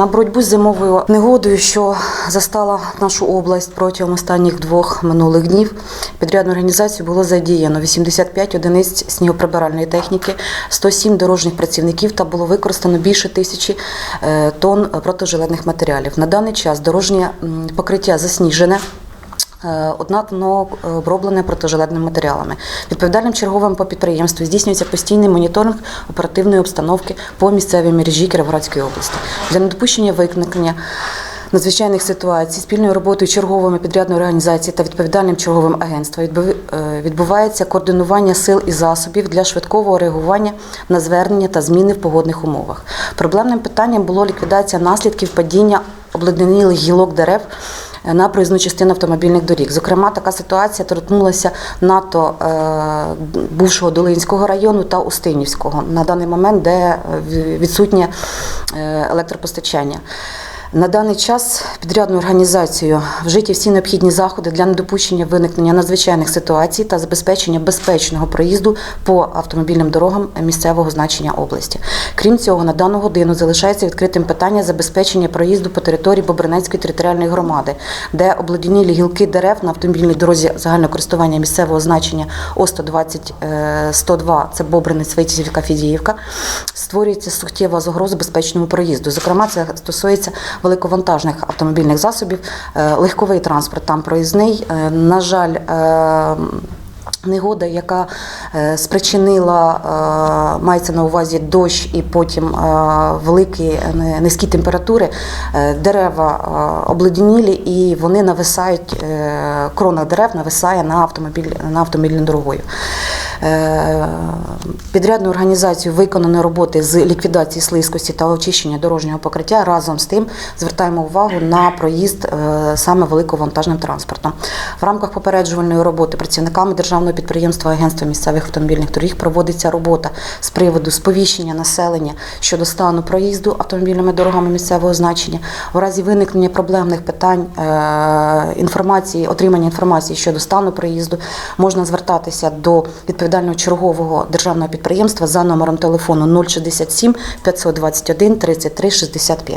На боротьбу з зимовою негодою, що застала нашу область протягом останніх двох минулих днів, підрядну організацію було задіяно 85 одиниць снігоприбиральної техніки, 107 дорожніх працівників та було використано більше тисячі е, тонн протижилетних матеріалів. На даний час дорожнє покриття засніжене. Е, Однак воно е, оброблене протижилетними матеріалами. Відповідальним черговим по підприємству здійснюється постійний моніторинг оперативної обстановки по місцевій мережі Кіровоградської області для недопущення виникнення. Надзвичайних ситуацій спільною роботою черговими підрядної організації та відповідальним черговим агентством відбув- е, відбувається координування сил і засобів для швидкого реагування на звернення та зміни в погодних умовах. Проблемним питанням було ліквідація наслідків падіння обледенілих гілок дерев на проїзну частину автомобільних доріг. Зокрема, така ситуація торкнулася НАТО е, бувшого Долинського району та Устинівського на даний момент, де е, відсутнє е, електропостачання. На даний час підрядною організацією вжиті всі необхідні заходи для недопущення виникнення надзвичайних ситуацій та забезпечення безпечного проїзду по автомобільним дорогам місцевого значення області. Крім цього, на дану годину залишається відкритим питання забезпечення проїзду по території Бобринецької територіальної громади, де обледенілі гілки дерев на автомобільній дорозі загального користування місцевого значення О120 е, 102 – це Бобринець, Витязівка, Фідіївка, створюється суттєва загроза безпечному проїзду. Зокрема, це стосується великовантажних автомобільних засобів, е, легковий транспорт там проїзний. Е, На жаль, е, Негода, яка спричинила, мається на увазі дощ і потім великі низькі температури, дерева обледенілі і вони нависають, крона дерев нависає на автомобіль на автомобільною дорогою. Е, Підрядною організацією виконані роботи з ліквідації слизькості та очищення дорожнього покриття. Разом з тим звертаємо увагу на проїзд е, саме великовантажним транспортом. В рамках попереджувальної роботи працівниками державного підприємства Агентства місцевих автомобільних доріг проводиться робота з приводу сповіщення населення щодо стану проїзду автомобільними дорогами місцевого значення. В разі виникнення проблемних питань е, інформації, отримання інформації щодо стану проїзду можна звертатися до відповідального чергового державного підприємства за номером телефону 067 521 33 65.